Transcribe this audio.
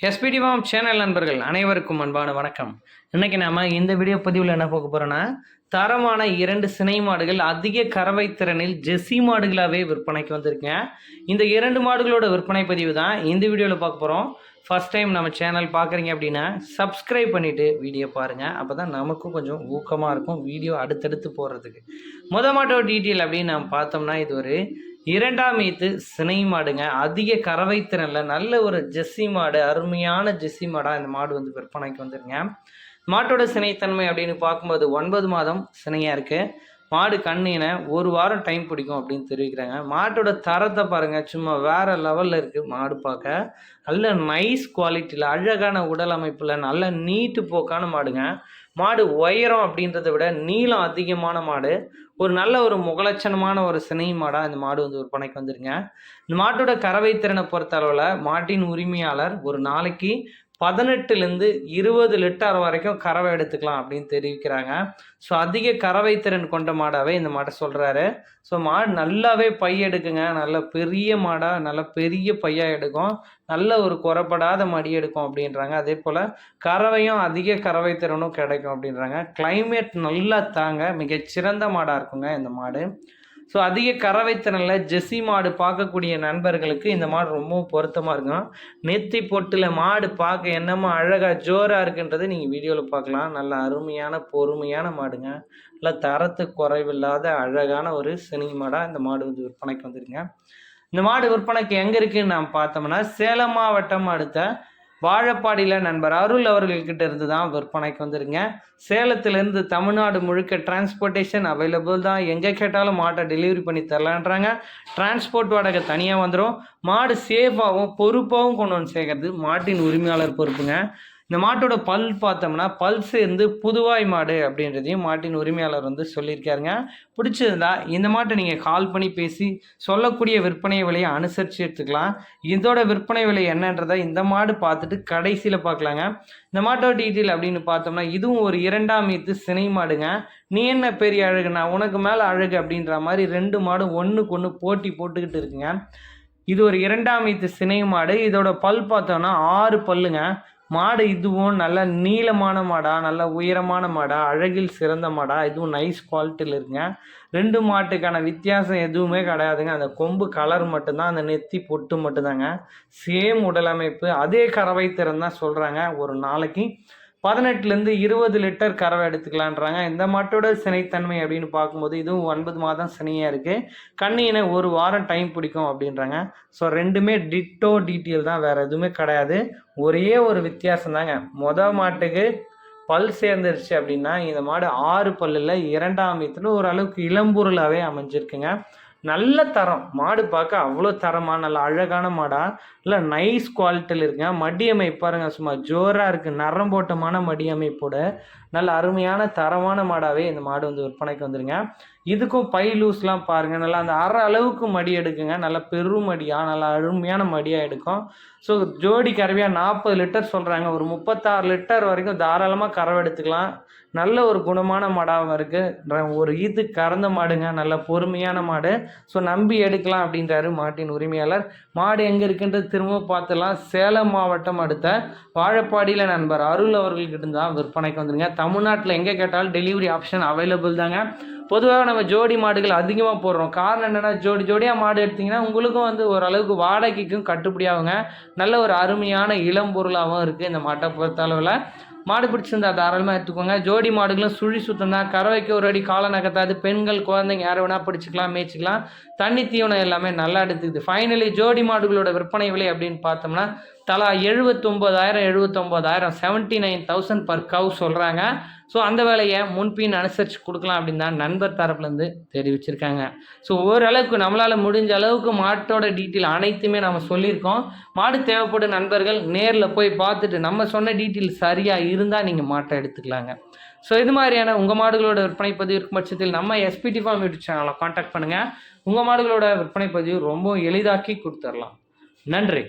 எஸ்பிடிவாம் channel நண்பர்கள் அனைவருக்கும் அன்பான வணக்கம். இன்னைக்கு நாம இந்த வீடியோ பதிவில் என்ன பார்க்க போறோம்னா தரமான இரண்டு சினை மாடுகள் அதிக கறவை திறனில் ஜெர்சி மாடுகளாகவே விற்பனைக்கு வந்திருக்கேன். இந்த இரண்டு மாடுகளோட விற்பனை பதிவு தான் இந்த வீடியோவில் பார்க்க போகிறோம் ஃபர்ஸ்ட் டைம் நம்ம சேனல் பார்க்குறீங்க அப்படின்னா சப்ஸ்கிரைப் பண்ணிவிட்டு வீடியோ பாருங்கள் அப்போ தான் நமக்கும் கொஞ்சம் ஊக்கமாக இருக்கும் வீடியோ அடுத்தடுத்து போடுறதுக்கு முத மாட்டோட டீட்டெயில் அப்படின்னு நம்ம பார்த்தோம்னா இது ஒரு இரண்டாம் ஈத்து சினை மாடுங்க. அதிக கறவை திறனில் நல்ல ஒரு ஜெஸ்ஸி மாடு அருமையான ஜெஸ்ஸி மாடாக இந்த மாடு வந்து விற்பனைக்கு வந்துருங்க. மாட்டோட சினைத்தன்மை அப்படின்னு பார்க்கும்போது ஒன்பது மாதம் சினையாக இருக்குது மாடு கண்ணின ஒரு வாரம் டைம் பிடிக்கும் அப்படின்னு தெரிவிக்கிறாங்க. மாட்டோட தரத்தை பாருங்கள் சும்மா வேறு லெவலில் இருக்குது மாடு பார்க்க. நல்ல நைஸ் குவாலிட்டியில் அழகான உடல் அமைப்பில் நல்ல நீட்டு போக்கான மாடுங்க. மாடு உயரம் அப்படின்றத விட நீளம் அதிகமான மாடு. ஒரு நல்ல ஒரு முகலட்சணமான ஒரு சினை மாடாக இந்த மாடு வந்து விற்பனைக்கு வந்துருங்க இந்த மாட்டோட கறவை திறனை பொறுத்த அளவில் மாட்டின் உரிமையாளர் ஒரு நாளைக்கு பதினெட்டுலேருந்து இருபது லிட்டர் வரைக்கும் கறவை எடுத்துக்கலாம் அப்படின்னு தெரிவிக்கிறாங்க. ஸோ அதிக கறவை திறன் கொண்ட மாடாகவே இந்த மாட்டை சொல்கிறாரு ஸோ மாடு நல்லாவே பை எடுக்குங்க. நல்ல பெரிய மாடாக நல்ல பெரிய பையாக எடுக்கும். நல்ல ஒரு குறைப்படாத மடி எடுக்கும் அப்படின்றாங்க. அதே போல் கறவையும் அதிக கறவை திறனும் கிடைக்கும் அப்படின்றாங்க. கிளைமேட் நல்லா தாங்க மிகச்சிறந்த மாடாக இருக்குங்க இந்த மாடு. ஸோ அதிக கறவைத்திறனில் ஜெஸ்ஸி மாடு பார்க்கக்கூடிய நண்பர்களுக்கு இந்த மாடு ரொம்பவும் பொருத்தமாக இருக்கும். நெத்தி பொட்டில் மாடு பார்க்க என்னமோ அழகாக ஜோராக இருக்குன்றது நீங்கள் வீடியோவில் பார்க்கலாம். நல்ல அருமையான பொறுமையான மாடுங்க. நல்ல தரத்து குறைவில்லாத அழகான ஒரு சினி மாடாக இந்த மாடு வந்து விற்பனைக்கு வந்துருங்க இந்த மாடு விற்பனைக்கு எங்கே இருக்குன்னு நாம் பார்த்தோம்னா சேலம் மாவட்டம் அடுத்த வாழப்பாடியில் நண்பர் அருள் அவர்கள்கிட்ட இருந்து தான் விற்பனைக்கு வந்துருங்க சேலத்திலேருந்து தமிழ்நாடு முழுக்க டிரான்ஸ்போர்ட்டேஷன் அவைலபிள் தான். எங்கே கேட்டாலும் மாட்டை டெலிவரி பண்ணி தரலான்றாங்க. டிரான்ஸ்போர்ட் வாடகை தனியாக வந்துடும் மாடு சேஃபாகவும் பொறுப்பாகவும் கொண்டு வந்து சேர்க்கறது மாட்டின் உரிமையாளர் பொறுப்புங்க. இந்த மாட்டோட பல் பார்த்தோம்னா பல் சேர்ந்து புதுவாய் மாடு அப்படின்றதையும் மாட்டின் உரிமையாளர் வந்து சொல்லியிருக்காருங்க. பிடிச்சிருந்தா இந்த மாட்டை நீங்கள் கால் பண்ணி பேசி சொல்லக்கூடிய விற்பனை விலையை அனுசரித்து எடுத்துக்கலாம். இதோட விற்பனை விலை என்னன்றதை இந்த மாடு பார்த்துட்டு கடைசியில் பார்க்கலாங்க. இந்த மாட்டோட டீட்டெயில் அப்படின்னு பார்த்தோம்னா இதுவும் ஒரு இரண்டாம் ஈத்து சினை மாடுங்க. நீ என்ன பெரிய அழகுனா உனக்கு மேலே அழகு அப்படின்ற மாதிரி ரெண்டு மாடும் ஒன்றுக்கு ஒன்று போட்டி போட்டுக்கிட்டு இருக்குங்க. இது ஒரு இரண்டாம் ஈத்து சினை மாடு. இதோட பல் பார்த்தோம்னா ஆறு பல்லுங்க. மாடு இதுவும் நல்ல நீளமான மாடா நல்ல உயரமான மாடா அழகில் சிறந்த மாடா இதுவும் நைஸ் குவாலிட்டியில் இருக்குங்க. ரெண்டு மாட்டுக்கான வித்தியாசம் எதுவுமே கிடையாதுங்க. அந்த கொம்பு கலர் மட்டும்தான் அந்த நெத்தி பொட்டு மட்டும்தாங்க. சேம் உடலமைப்பு அதே கறவை திறன் தான் சொல்கிறாங்க ஒரு நாளைக்கு பதினெட்டுலேருந்து இருபது லிட்டர் கறவை எடுத்துக்கலான்றாங்க. இந்த மாட்டோட சினைத்தன்மை அப்படின்னு பார்க்கும்போது இதுவும் ஒன்பது மாதம் சினையாக இருக்குது கண்ணினை ஒரு வாரம் டைம் பிடிக்கும் அப்படின்றாங்க. ஸோ ரெண்டுமே டிட்டோ டீட்டெயில் தான். வேறு எதுவுமே கிடையாது. ஒரே ஒரு வித்தியாசம் தாங்க. மொதல் மாட்டுக்கு பல் சேர்ந்துருச்சு அப்படின்னா இந்த மாடு ஆறு பல்லில் இரண்டாம் இடத்துல ஓரளவுக்கு இளம்பொருளாகவே அமைஞ்சிருக்குங்க. நல்ல தரம். மாடு பார்க்க அவ்வளோ தரமாக நல்ல அழகான மாடா. இல்லை நைஸ் குவாலிட்டியில் இருக்குங்க. மடியமை பாருங்கள் பாருங்க சும்மா ஜோராக இருக்குது நரம்போட்டமான மடி அமைப்போட. நல்ல அருமையான தரமான மாடாகவே இந்த மாடு வந்து விற்பனைக்கு வந்துருங்க. இதுக்கும் பை லூஸ்லாம் பாருங்கள் நல்லா அந்த அரை அளவுக்கு மடி எடுக்குங்க. நல்ல பெரும் மடியாக நல்லா அருமையான மடியாக எடுக்கும். ஸோ ஜோடி கறவையாக நாற்பது லிட்டர் சொல்கிறாங்க ஒரு முப்பத்தாறு லிட்டர் வரைக்கும் தாராளமாக கறவை எடுத்துக்கலாம். நல்ல ஒரு குணமான மாடாகவும் இருக்குது ஒரு ஈத்து கறந்த மாடுங்க. நல்ல பொறுமையான மாடு. ஸோ நம்பி எடுக்கலாம் அப்படின்றாரு மாட்டின் உரிமையாளர். மாடு எங்கே இருக்குன்றது திரும்ப பார்த்துலாம் சேலம் மாவட்டம் அடுத்த வாழப்பாடியில் நண்பர் அருள் அவர்கள்கிட்ட தான் விற்பனைக்கு வந்துடுங்க தமிழ்நாட்டில் எங்கே கேட்டாலும் டெலிவரி ஆப்ஷன் அவைலபிள் தாங்க. பொதுவாக நம்ம ஜோடி மாடுகள் அதிகமாக போடுறோம். காரணம் என்னென்னா ஜோடி ஜோடியாக மாடு எடுத்திங்கன்னா உங்களுக்கும் வந்து ஓரளவுக்கு வாடகைக்கும் கட்டுப்படியாகுங்க. நல்ல ஒரு அருமையான இளம் பொருளாகவும் இருக்குது இந்த மாட்டை பொறுத்த அளவில் மாடு பிடிச்சிருந்தா தாராளமாக எடுத்துக்கோங்க. ஜோடி மாடுகளும் சுழி சுத்தம் தான். கறவைக்கு ஒரு அடி காலை நகர்த்தாது. பெண்கள் குழந்தைங்க யாரை வேணால் பிடிச்சிக்கலாம் மேய்ச்சிக்கலாம். தண்ணி தீவனம் எல்லாமே நல்லா எடுத்துக்குது. ஃபைனலி ஜோடி மாடுகளோட விற்பனை விலை அப்படின்னு பார்த்தோம்னா தலா எழுபத்தொம்போதாயிரம் எழுபத்தொம்போதாயிரம் seventy nine thousand per cow சொல்கிறாங்க ஸோ அந்த வேலையை முன்பின் அனுசரித்து கொடுக்கலாம் அப்படின்னு தான் நண்பர் தரப்புலேருந்து தெரிவிச்சிருக்காங்க. ஸோ ஓரளவுக்கு நம்மளால் முடிஞ்ச அளவுக்கு மாட்டோட டீட்டெயில் அனைத்துமே நம்ம சொல்லியிருக்கோம். மாடு தேவைப்படும் நண்பர்கள் நேரில் போய் பார்த்துட்டு நம்ம சொன்ன டீட்டெயில் சரியாக இருந்தால் நீங்கள் மாட்டை எடுத்துக்கலாங்க. ஸோ இது மாதிரியான உங்கள் மாடுகளோட விற்பனை பதிவு இருக்கும் பட்சத்தில் நம்ம எஸ்பிடி ஃபார்ம் யூடியூப் சேனலை காண்டாக்ட் பண்ணுங்கள் உங்கள் மாடுகளோட விற்பனை பதிவு ரொம்ப எளிதாக்கி கொடுத்துடலாம். நன்றி.